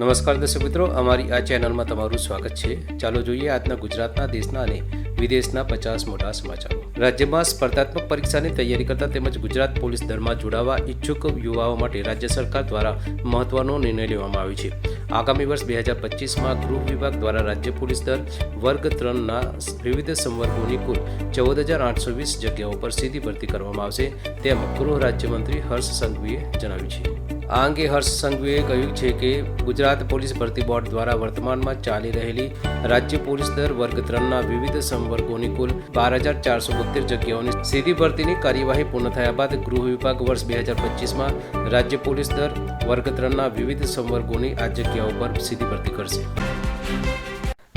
નમસ્કાર દર્શક મિત્રો, અમારી આ ચેનલમાં તમારું સ્વાગત છે. ચાલો જોઈએ આજના ગુજરાતના દેશના અને વિદેશના પચાસ મોટા સમાચારો. રાજ્યમાં સ્પર્ધાત્મક પરીક્ષાની તૈયારી કરતા તેમજ ગુજરાત પોલીસ દળમાં જોડાવા ઈચ્છુક યુવાઓ માટે રાજ્ય સરકાર દ્વારા મહત્વનો નિર્ણય લેવામાં આવ્યો છે. આગામી વર્ષ બે હજાર પચીસમાં ગૃહ વિભાગ દ્વારા રાજ્ય પોલીસ દળ વર્ગ ત્રણના વિવિધ સંવર્ગોની કુલ ચૌદ હજાર આઠસો વીસ જગ્યાઓ પર સીધી ભરતી કરવામાં આવશે. તેમ ગૃહ રાજ્યમંત્રી હર્ષ સંઘવીએ જણાવ્યું છે. આ અંગે હર્ષ સંઘવીએ કહ્યું છે કે ગુજરાત પોલીસ ભરતી બોર્ડ દ્વારા વર્તમાનમાં ચાલી રહેલી રાજ્ય પોલીસ દર વર્ગ ત્રણના વિવિધ સંવર્ગોની કુલ બાર હજાર ચારસો બોતેર જગ્યાઓની સીધી ભરતીની કાર્યવાહી પૂર્ણ થયા બાદ ગૃહ વિભાગ વર્ષ બે હજાર પચીસમાં રાજ્ય પોલીસ દર વર્ગ ત્રણના વિવિધ સંવર્ગોની આ જગ્યાઓ પર સીધી ભરતી કરશે.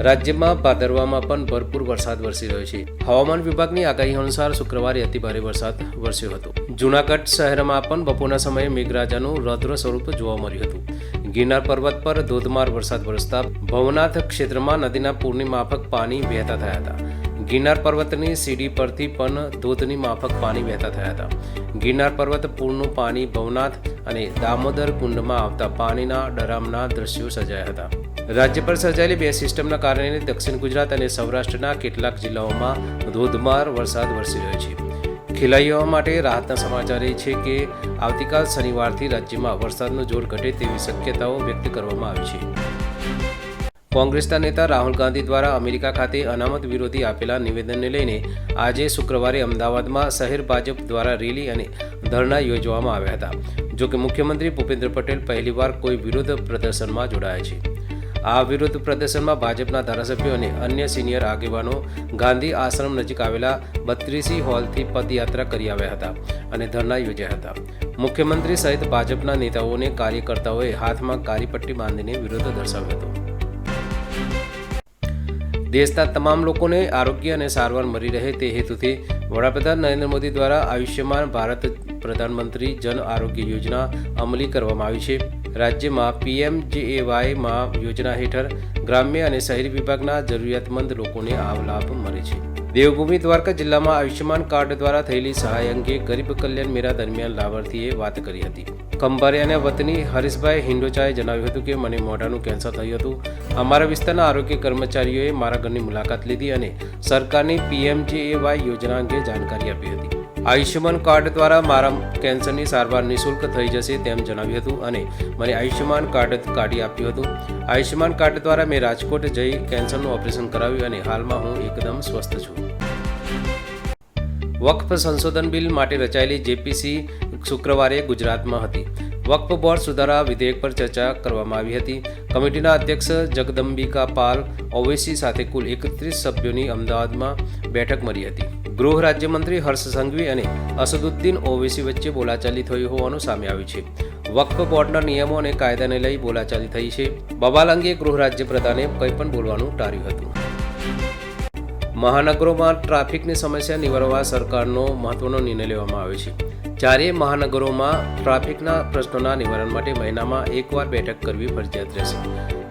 રાજ્યમાં ભાદરવામાં પણ ભરપૂર વરસાદ વરસી રહ્યો છે. હવામાન વિભાગની આગાહી અનુસાર શુક્રવારે અતિભારે વરસાદ વરસ્યો હતો. જૂનાગઢ શહેરમાં પણ બપોરના સમયે મેઘરાજાનું રૌદ્ર સ્વરૂપ જોવા મળ્યું હતું. ગિરનાર પર્વત પર ધોધમાર વરસાદ વરસતા ભવનાથ ક્ષેત્રમાં નદીના પૂરની માફક પાણી વહેતા થયા હતા. ગિરનાર પર્વતની સીડી પરથી પણ ધોધની માફક પાણી વહેતા થયા હતા. ગિરનાર પર્વત પૂરનું પાણી ભવનાથ અને દામોદર કુંડમાં આવતા પાણીના ડરામના દ્રશ્યો સર્જાયા હતા. રાજ્ય પર સર્જાયેલી બે સિસ્ટમના કારણે દક્ષિણ ગુજરાત અને સૌરાષ્ટ્રના કેટલાક જિલ્લાઓમાં ધોધમાર વરસાદ વરસી રહ્યો છે. ખેલાઈઓ માટે રાહતના સમાચાર એ છે કે આવતીકાલ શનિવારથી રાજ્યમાં વરસાદનું જોર ઘટે તેવી શક્યતાઓ વ્યક્ત કરવામાં આવી છે. કોંગ્રેસના નેતા રાહુલ ગાંધી દ્વારા અમેરિકા ખાતે અનામત વિરોધી આપેલા નિવેદનને લઈને આજે શુક્રવારે અમદાવાદમાં શહેર ભાજપ દ્વારા રેલી અને ધરણા યોજવામાં આવ્યા હતા. જોકે મુખ્યમંત્રી ભૂપેન્દ્ર પટેલ પહેલીવાર કોઈ વિરોધ પ્રદર્શનમાં જોડાયા છે. આ વિરોધ પ્રદર્શનમાં ભાજપના ધારાસભ્યો અને અન્ય સિનિયર આગેવાનો ગાંધી આશ્રમ નજીક આવેલા બત્રીસી હોલથી પદયાત્રા કરી આવ્યા હતા અને ધરણા યોજ્યા હતા. મુખ્યમંત્રી સહિત ભાજપના નેતાઓને કાર્યકર્તાઓએ હાથમાં કારીપટ્ટી બાંધીને વિરોધ દર્શાવ્યો હતો. દેશના તમામ લોકોને આરોગ્ય અને સારવાર મળી રહે તે હેતુથી વડાપ્રધાન નરેન્દ્ર મોદી દ્વારા આયુષ્યમાન ભારત પ્રધાનમંત્રી જન આરોગ્ય યોજના અમલી કરવામાં આવી છે. રાજ્યમાં પીએમ જેએવાયમાં યોજના હેઠળ ગ્રામ્ય અને શહેરી વિભાગના જરૂરિયાતમંદ લોકોને આ લાભ મળે છે. દેવભૂમિ દ્વારકા જિલ્લામાં આયુષ્યમાન કાર્ડ દ્વારા થયેલી સહાય અંગે ગરીબ કલ્યાણ મેળા દરમિયાન લાભાર્થીએ વાત કરી હતી. ખંભારિયાના વતની હરીશભાઈ હિંડોચાએ જણાવ્યું હતું કે, મને મોઢાનું કેન્સર થયું હતું. અમારા વિસ્તારના આરોગ્ય કર્મચારીઓએ મારા ઘરની મુલાકાત લીધી અને સરકારની પીએમજેએવાય યોજના અંગે જાણકારી આપી હતી. આયુષ્યમાન કાર્ડ દ્વારા મારા કેન્સરની સારવાર નિઃશુલ્ક થઈ જશે તેમ જણાવ્યું હતું અને મને આયુષ્યમાન કાર્ડ કાઢી આપ્યું હતું. આયુષ્યમાન કાર્ડ દ્વારા મેં રાજકોટ જઈ કેન્સરનું ઓપરેશન કરાવ્યું અને હાલમાં હું એકદમ સ્વસ્થ છું. વક્ફ સંશોધન બિલ માટે રચાયેલી જેપીસી શુક્રવારે ગુજરાતમાં હતી. વક્ફ બોર્ડ સુધારા વિધેયક પર ચર્ચા કરવામાં આવી હતી. કમિટીના અધ્યક્ષ જગદંબિકા પાલ ઓવેસી સાથે કુલ એકત્રીસ સભ્યોની અમદાવાદમાં બેઠક મળી હતી. ગૃહ રાજ્યમંત્રી હર્ષ સંઘવી અને અસદુદ્દીન ઓવેસી વચ્ચે બોલાચાલી થઈ હોવાનું સામે આવ્યું છે. વક્ફ બોર્ડના નિયમો અને કાયદાને લઈ બોલાચાલી થઈ છે. બબાલ અંગે ગૃહ રાજ્યપ્રધાને કંઈ પણ બોલવાનું ટાળ્યું હતું. મહાનગરોમાં ટ્રાફિકની સમસ્યા નિવારવા સરકારનો મહત્વનો નિર્ણય લેવામાં આવ્યો છે. ચારેય મહાનગરોમાં ટ્રાફિકના પ્રશ્નોના નિવારણ માટે મહિનામાં એકવાર બેઠક કરવી ફરજિયાત રહેશે.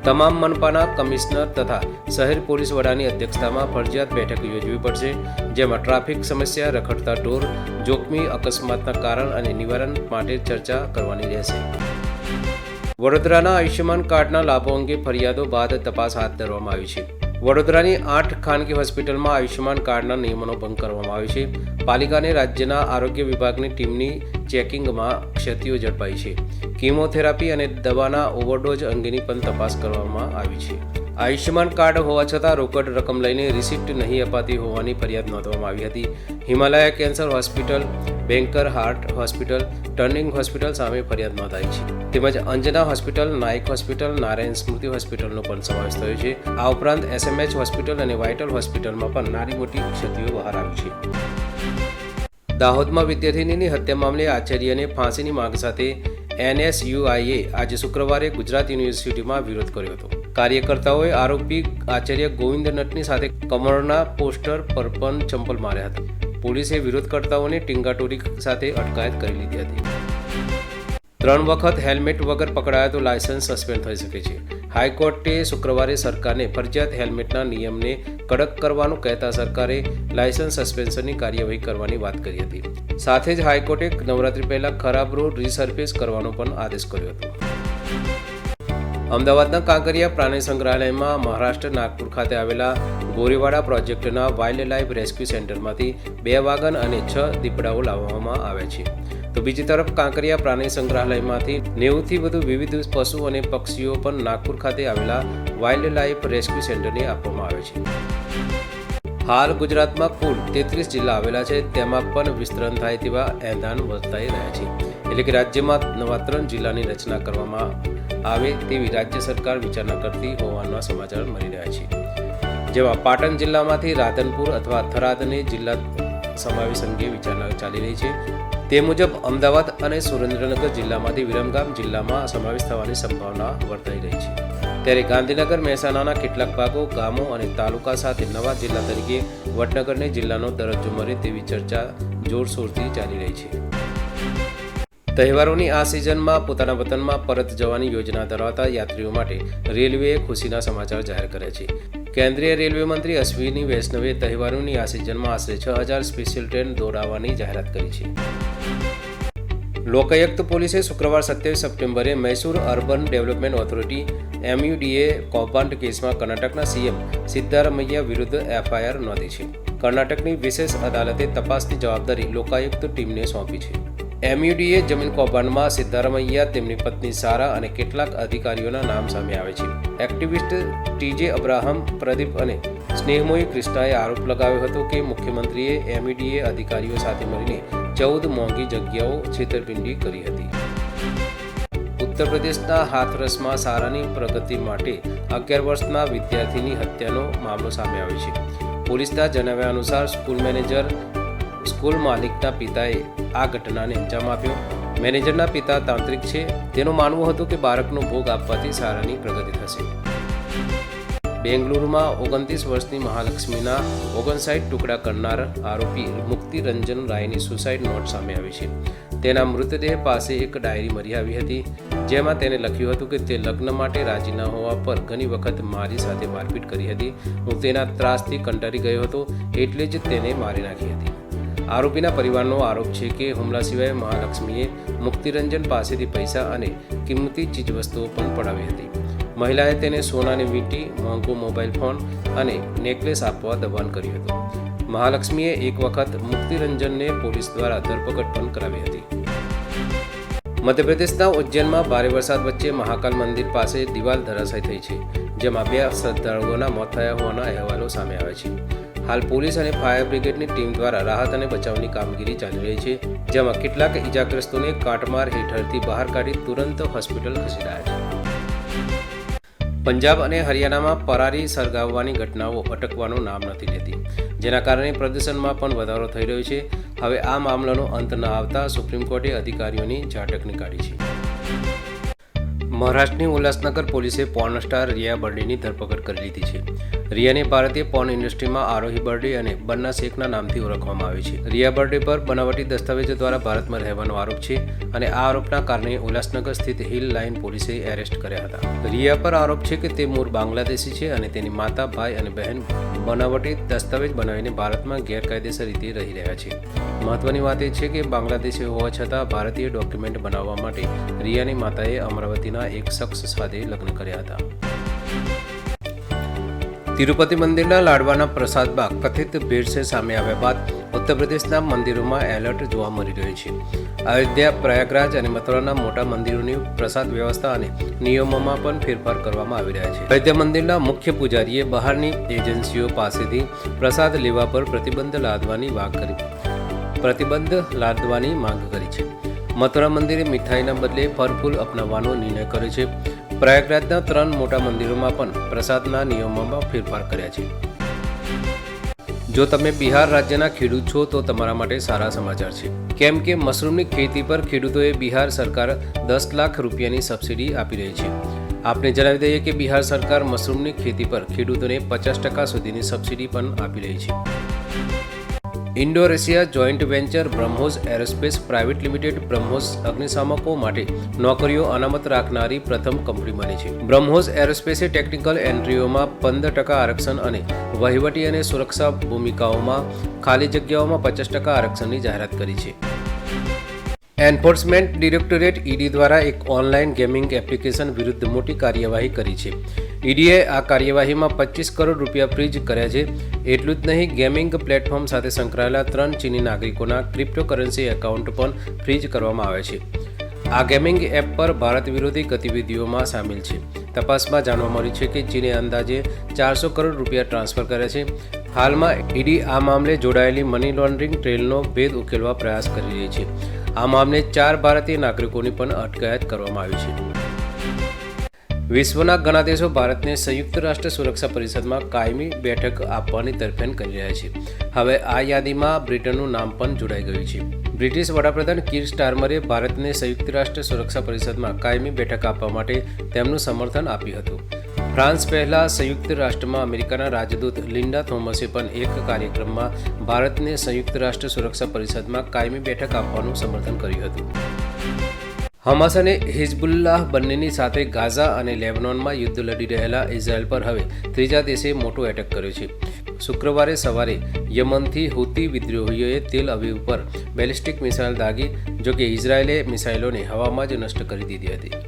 તમામ મનપાના કમિશનર તથા શહેર પોલીસ વડાની અધ્યક્ષતામાં ફરજિયાત બેઠક યોજવી પડશે, જેમાં ટ્રાફિક સમસ્યા, રખડતા ટોર જોખમી, અકસ્માતના કારણ અને નિવારણ માટે ચર્ચા કરવાની રહેશે. વડોદરાના આયુષ્યમાન કાર્ડના લાભો અંગે ફરિયાદો બાદ તપાસ હાથ ધરવામાં આવી છે. વડોદરાની આઠ ખાનગી હોસ્પિટલમાં આયુષ્યમાન કાર્ડના નિયમોનો ભંગ કરવામાં આવ્યો છે. પાલિકાને રાજ્યના આરોગ્ય વિભાગની ટીમની ચેકિંગમાં ક્ષતિઓ ઝડપાઈ છે. કીમોથેરાપી અને દવાના ઓવરડોઝ અંગેની પણ તપાસ કરવામાં આવી છે. આયુષ્યમાન કાર્ડ હોવા છતાં રોકડ રકમ લઈને રિસિપ્ટ નહીં અપાતી હોવાની ફરિયાદ નોંધવામાં આવી હતી. Himalaya cancer hospital, banker heart hospital, turning hospital સામે ફરિયાદ નોંધાઈ છે. તેમજ અંજના હોસ્પિટલ, નાયક હોસ્પિટલ, નારાયણ સ્મૃતિ હોસ્પિટલનો પણ સમાવેશ થયો છે. આ ઉપરાંત એસએમએચ હોસ્પિટલ અને વાઇટલ હોસ્પિટલમાં પણ નાની મોટી ક્ષતિઓ બહાર આવી છે. દાહોદમાં વિદ્યાર્થિનીની હત્યા મામલે આચાર્યને ફાંસીની માંગ સાથે એનએસયુઆઈએ આજે શુક્રવારે ગુજરાત યુનિવર્સિટીમાં વિરોધ કર્યો હતો. કાર્યકર્તાઓએ આરોપી આચાર્ય ગોવિંદ નટની સાથે કમળના પોસ્ટર પર પણ ચંપલ માર્યા હતા. પોલીસે વિરોધકર્તાઓને ટીંગાટોરી સાથે અટકાયત કરી લીધી હતી. ત્રણ વખત હેલ્મેટ વગર પકડાયા તો લાયસન્સ સસ્પેન્ડ થઈ શકે છે. હાઈકોર્ટે શુક્રવારે સરકારને ફરજિયાત હેલ્મેટના નિયમને કડક કરવાનું કહેતા સરકારે લાયસન્સ સસ્પેન્શનની કાર્યવાહી કરવાની વાત કરી હતી. સાથે જ હાઈકોર્ટે નવરાત્રી પહેલા ખરાબ રોડ રીસર્ફેસ કરવાનો પણ આદેશ કર્યો હતો. અમદાવાદના કાંકરિયા પ્રાણી સંગ્રહાલયમાં મહારાષ્ટ્ર નાગપુર ખાતે આવેલા ગોરીવાડા પ્રોજેક્ટના વાઇલ્ડ લાઇફ રેસ્ક્યુ સેન્ટરમાંથી બે વાગન અને છ દીપડાઓ લાવવામાં આવ્યા છે. તો બીજી તરફ કાંકરિયા પ્રાણી સંગ્રહાલયમાંથી નેવુંથી વધુ વિવિધ પશુ અને પક્ષીઓ પણ નાગપુર ખાતે આવેલા વાઇલ્ડ લાઇફ રેસ્ક્યુ સેન્ટરને આપવામાં આવે છે. હાલ ગુજરાતમાં કુલ તેત્રીસ જિલ્લા આવેલા છે, તેમાં પણ વિસ્તરણ થાય તેવા એંધાન વધતા રહ્યા છે. એટલે કે રાજ્યમાં નવા ત્રણ જિલ્લાની રચના કરવામાં આવે તેવી રાજ્ય સરકાર વિચારણા કરતી હોવાના સમાચાર મળી રહ્યા છે. જેમાં પાટણ જિલ્લામાંથી રાધનપુર અથવા થરાદને જિલ્લા સમાવેશ અંગે વિચારણા ચાલી રહી છે. તે મુજબ અમદાવાદ અને સુરેન્દ્રનગર જિલ્લામાંથી વિરમગામ જિલ્લામાં સમાવેશ થવાની સંભાવના વર્તાઈ રહી છે. ત્યારે ગાંધીનગર, મહેસાણાના કેટલાક ભાગો, ગામો અને તાલુકા સાથે નવા જિલ્લા તરીકે વડનગરને જિલ્લાનો દરજ્જો મળે તેવી ચર્ચા જોરશોરથી ચાલી રહી છે. તહેવારોની આ સિઝનમાં પોતાના વતનમાં પરત જવાની યોજના ધરાવતા યાત્રીઓ માટે રેલવેએ ખુશીના સમાચાર જાહેર કર્યા છે. કેન્દ્રીય રેલવે મંત્રી અશ્વિની વૈષ્ણવે તહેવારોની આ સિઝનમાં આશરે છ હજાર સ્પેશિયલ ટ્રેન દોડાવવાની જાહેરાત કરી છે. લોકાયુક્ત પોલીસે શુક્રવાર સત્યાવીસ સપ્ટેમ્બરે Mysore urban development authority MUDA કૌભાંડ કેસમાં કર્ણાટકના સીએમ સિદ્ધારમૈયા વિરુદ્ધ એફઆઈઆર નોંધી છે. કર્ણાટકની વિશેષ અદાલતે તપાસની જવાબદારી લોકાયુક્ત ટીમને સોંપી છે. એમયુડીએ જમીન કૌભાંડમાં સિદ્ધારમૈયા, તેમની પત્ની સારા અને કેટલાક અધિકારીઓના નામ સામે આવે છે. એક્ટિવિસ્ટ ટીજે અબ્રાહમ, પ્રદીપ અને સ્નેહમોય ક્રિસ્ટાએ આરોપ લગાવ્યો હતો કે મુખ્યમંત્રીએ એમયુડીએ અધિકારીઓ સાથે મળીને ચૌદ મોંઘી જગ્યાઓ છેતરપિંડી કરી હતી. ઉત્તર પ્રદેશના હાથરસમાં સારાની પ્રગતિ માટે અગિયાર વર્ષના વિદ્યાર્થીની હત્યાનો મામલો સામે આવ્યો છે. પોલીસના જણાવ્યા અનુસાર સ્કૂલ મેનેજર સ્કૂલ માલિકના પિતાએ આ ઘટનાને અંજામ આપ્યો. મેનેજરના પિતા તાંત્રિક છે. તેનું માનવું હતું કે બાળકનો ભોગ આપવાથી સારાની પ્રગતિ થશે. બેંગલુરુમાં ઓગણત્રીસ વર્ષની મહાલક્ષ્મીના ઓગણસાઠ ટુકડા કરનાર આરોપી મુક્તિ રંજન રાયની સુસાઇડ નોટ સામે આવી છે. તેના મૃતદેહ પાસે એક ડાયરી મળી આવી હતી, જેમાં તેને લખ્યું હતું કે તે લગ્ન માટે રાજી ન હોવા પર ઘણી વખત મારી સાથે મારપીટ કરી હતી. હું તેના ત્રાસથી કંટાળી ગયો હતો, એટલે જ તેને મારી નાખી હતી. આરોપીના પરિવારનો આરોપ છે કે હુમલા સિવાય મહાલક્ષ્મીએ મુક્તિરંજન પાસેથી પૈસા અને કિંમતી ચીજવસ્તુઓ પણ પડાવી હતી. મહિલાએ તેને સોનાની વીંટી, મોંઘો મોબાઈલ ફોન અને નેકલેસ આપવા દબાણ કર્યું હતું. મહાલક્ષ્મીએ એક વખત મુક્તિરંજનને પોલીસ દ્વારા ધરપકડ પણ કરાવી હતી. મધ્યપ્રદેશના ઉજ્જૈનમાં ભારે વરસાદ વચ્ચે મહાકાલ મંદિર પાસે દિવાલ ધરાશાય થઈ છે, જેમાં બે શ્રદ્ધાળુઓના મોત થયા હોવાના અહેવાલો સામે આવ્યા છે. હાલ પોલીસ અને ફાયર બ્રિગેડની ટીમ દ્વારા રાહત અને બચાવની કામગીરી ચાલી રહી છે, જેમાં કેટલાક ઇજાગ્રસ્તોને કાટમાર હેઠળથી બહાર કાઢી તુરંત હોસ્પિટલ ખસેડાયા છે. પંજાબ અને હરિયાણામાં પરારી સળગાવવાની ઘટનાઓ અટકવાનું નામ નથી લેતી, જેના કારણે પ્રદૂષણમાં પણ વધારો થઈ રહ્યો છે. હવે આ મામલાનો અંત ન આવતા સુપ્રીમ કોર્ટે અધિકારીઓની ઝાટક કાઢી છે. મહારાષ્ટ્રની ઉલ્લાસનગર પોલીસે પોર્ન સ્ટાર રિયા બર્ડીની ધરપકડ કરી લીધી છે. રિયાને ભારતીય પોર્ન ઇન્ડસ્ટ્રીમાં આરોહી બર્ડે અને બન્ના શેખના નામથી ઓળખવામાં આવે છે. રિયા બર્ડે પર બનાવટી દસ્તાવેજો દ્વારા ભારતમાં રહેવાનો આરોપ છે અને આ આરોપના કારણે ઉલ્લાસનગર સ્થિત હિલ લાઇન પોલીસે એરેસ્ટ કર્યા હતા. રિયા પર આરોપ છે કે તે મૂળ બાંગ્લાદેશી છે અને તેની માતા, ભાઈ અને બહેન બનાવટી દસ્તાવેજ બનાવીને ભારતમાં ગેરકાયદેસર રીતે રહી રહ્યા છે. મહત્વની વાત એ છે કે બાંગ્લાદેશી હોવા છતાં ભારતીય ડોક્યુમેન્ટ બનાવવા માટે રિયાની માતાએ અમરાવતીના એક શખ્સ સાથે લગ્ન કર્યા હતા. તિરુપતિ મંદિરના લાડવાના પ્રસાદ બાદ કથિત ભેળસેળ સામે આવ્યા બાદ ઉત્તર પ્રદેશના મંદિરોમાં એલર્ટ જોવા મળી રહ્યું છે. અયોધ્યા, પ્રયાગરાજ અને મથુરાના મોટા મંદિરોની પ્રસાદ વ્યવસ્થા અને નિયમોમાં પણ ફેરફાર કરવામાં આવી રહ્યા છે. અયોધ્યા મંદિરના મુખ્ય પૂજારીએ બહારની એજન્સીઓ પાસેથી પ્રસાદ લેવા પર પ્રતિબંધ લાદવાની માંગ કરી, પ્રતિબંધ લાદવાની માંગ કરી છે. મથુરા મંદિરે મીઠાઈના બદલે ફરફૂલ અપનાવવાનો નિર્ણય કર્યો છે. પ્રયાગરાજના ત્રણ મોટા મંદિરોમાં પણ પ્રસાદના નિયમોમાં ફેરફાર કર્યા છે. જો તમે બિહાર રાજ્યના ખેડૂત છો, તો તમારા માટે સારા સમાચાર છે. કેમ કે મશરૂમની ખેતી પર ખેડૂતોએ બિહાર સરકાર દસ લાખ રૂપિયાની સબસિડી આપી રહી છે. આપને જણાવી દઈએ કે બિહાર સરકાર મશરૂમની ખેતી પર ખેડૂતોને પચાસ ટકા સુધીની સબસિડી પણ આપી રહી છે. Indo Russia joint venture BrahMos aerospace private limited BrahMos અગ્નિશામકો માટે નોકરીઓ અનામત રાખનારી પ્રથમ કંપની બની છે. બ્રહ્મોસ એરોસ્પેસે ટેકનિકલ એન્ટ્રીઓમાં પંદર ટકા આરક્ષણ અને વહીવટી અને સુરક્ષા ભૂમિકાઓમાં ખાલી જગ્યાઓમાં પચાસ ટકા આરક્ષણની જાહેરાત કરી છે. એન્ફોર્સમેન્ટ ડિરેક્ટોરેટ ઈડી દ્વારા એક ઓનલાઈન ગેમિંગ એપ્લિકેશન વિરુદ્ધ મોટી કાર્યવાહી કરી છે. ઈડીએ આ કાર્યવાહીમાં પચીસ કરોડ રૂપિયા ફ્રીજ કર્યા છે. એટલું જ નહીં, ગેમિંગ પ્લેટફોર્મ સાથે સંકળાયેલા ત્રણ ચીની નાગરિકોના ક્રિપ્ટોકરન્સી એકાઉન્ટ પણ ફ્રીજ કરવામાં આવે છે. આ ગેમિંગ એપ પર ભારત વિરોધી ગતિવિધિઓમાં સામેલ છે. તપાસમાં જાણવા મળ્યું છે કે ચીને અંદાજે ચારસો કરોડ રૂપિયા ટ્રાન્સફર કર્યા છે. હાલમાં ઈડી આ મામલે જોડાયેલી મની લોન્ડરિંગ ટ્રેલનો ભેદ ઉકેલવા પ્રયાસ કરી રહી છે. આ મામલે ચાર ભારતીય નાગરિકોની પણ અટકાયત કરવામાં આવી છે. વિશ્વના ઘણા દેશો ભારતને સંયુક્ત રાષ્ટ્ર સુરક્ષા પરિષદમાં કાયમી બેઠક આપવાની તરફેણ કરી રહ્યા છે. હવે આ યાદીમાં બ્રિટનનું નામ પણ જોડાઈ ગયું છે. બ્રિટિશ વડાપ્રધાન કીર સ્ટારમરે ભારતને સંયુક્ત રાષ્ટ્ર સુરક્ષા પરિષદમાં કાયમી બેઠક આપવા માટે તેમનું સમર્થન આપ્યું હતું. ફ્રાન્સ પહેલા સંયુક્ત રાષ્ટ્રમાં અમેરિકાના રાજદૂત લિન્ડા થોમસે પણ એક કાર્યક્રમમાં ભારતને સંયુક્ત રાષ્ટ્ર સુરક્ષા પરિષદમાં કાયમી બેઠક આપવાનું સમર્થન કર્યું હતું. હમાસ અને હિઝબુલ્લાહ બંનેની સાથે ગાઝા અને લેબનોનમાં યુદ્ધ લડી રહેલા ઇઝરાયલ પર હવે ત્રીજા દેશે મોટો એટેક કર્યો છે. શુક્રવારે સવારે યમનથી હુતી વિદ્રોહીઓએ તેલ અવીવ પર બેલિસ્ટિક મિસાઇલ દાગી જોકે ઇઝરાયેલે મિસાઇલોને હવામાં જ નષ્ટ કરી દીધી હતી.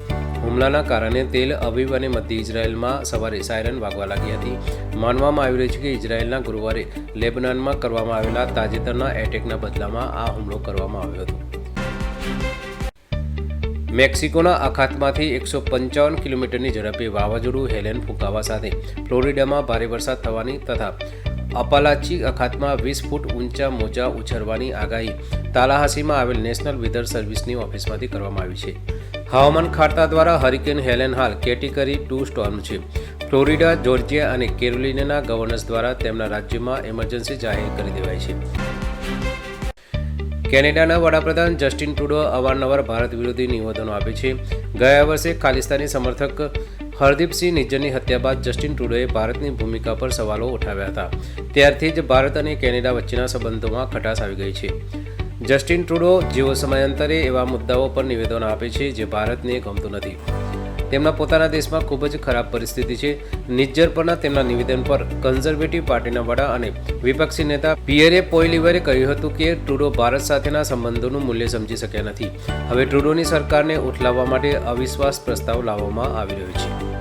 હુમલાના કારણે તેલ અવિવ અને મધ્ય ઇઝરાયલમાં સવારે સાયરન વાગવા લાગી હતી. માનવામાં આવી રહ્યું છે કે ઇઝરાયલના ગુરુવારે લેબનાનમાં કરવામાં આવેલા તાજેતરના એટેકના બદલામાં આ હુમલો કરવામાં આવ્યો હતો. મેક્સિકોના અખાતમાંથી એકસો પંચાવન કિલોમીટરની ઝડપે વાવાઝોડું હેલેન ફૂંકાવા સાથે ફ્લોરિડામાં ભારે વરસાદ થવાની તથા અપાલાચી અખાતમાં વીસ ફૂટ ઊંચા મોજા ઉછરવાની આગાહી તાલાહાસીમાં આવેલ નેશનલ વેધર સર્વિસની ઓફિસમાંથી કરવામાં આવી છે. હવામાન ખાતા દ્વારા હરિકેન હેલેન હાલ કેટેગરી ટુ સ્ટોર્મ છે. ફ્લોરિડા, જોર્જિયા અને કેરોલિનાના ગવર્નર્સ દ્વારા તેમના રાજ્યમાં એમરજન્સી જાહેર કરી દેવાઈ છે. કેનેડાના વડાપ્રધાન જસ્ટિન ટ્રુડો અવારનવાર ભારત વિરોધી નિવેદનો આપે છે. ગયા વર્ષે ખાલિસ્તાની સમર્થક હરદીપસિંહ નિજ્જરની હત્યા બાદ જસ્ટિન ટ્રુડોએ ભારતની ભૂમિકા પર સવાલો ઉઠાવ્યા હતા. ત્યારથી જ ભારત અને કેનેડા વચ્ચેના સંબંધોમાં ખટાશ આવી ગઈ છે. જસ્ટિન ટ્રુડો જેઓ સમયાંતરે એવા મુદ્દાઓ પર નિવેદનો આપે છે જે ભારતને ગમતું નથી. તેમના પોતાના દેશમાં ખૂબ જ ખરાબ પરિસ્થિતિ છે. નિજ્જર પરના તેમના નિવેદન પર કન્ઝર્વેટિવ પાર્ટીના વડા અને વિપક્ષી નેતા પિયરે પોઇલિવરે કહ્યું હતું કે ટ્રુડો ભારત સાથેના સંબંધોનું મૂલ્ય સમજી શક્યા નથી. હવે ટ્રુડોની સરકારને ઉઠલાવવા માટે અવિશ્વાસ પ્રસ્તાવ લાવવામાં આવી રહ્યો છે.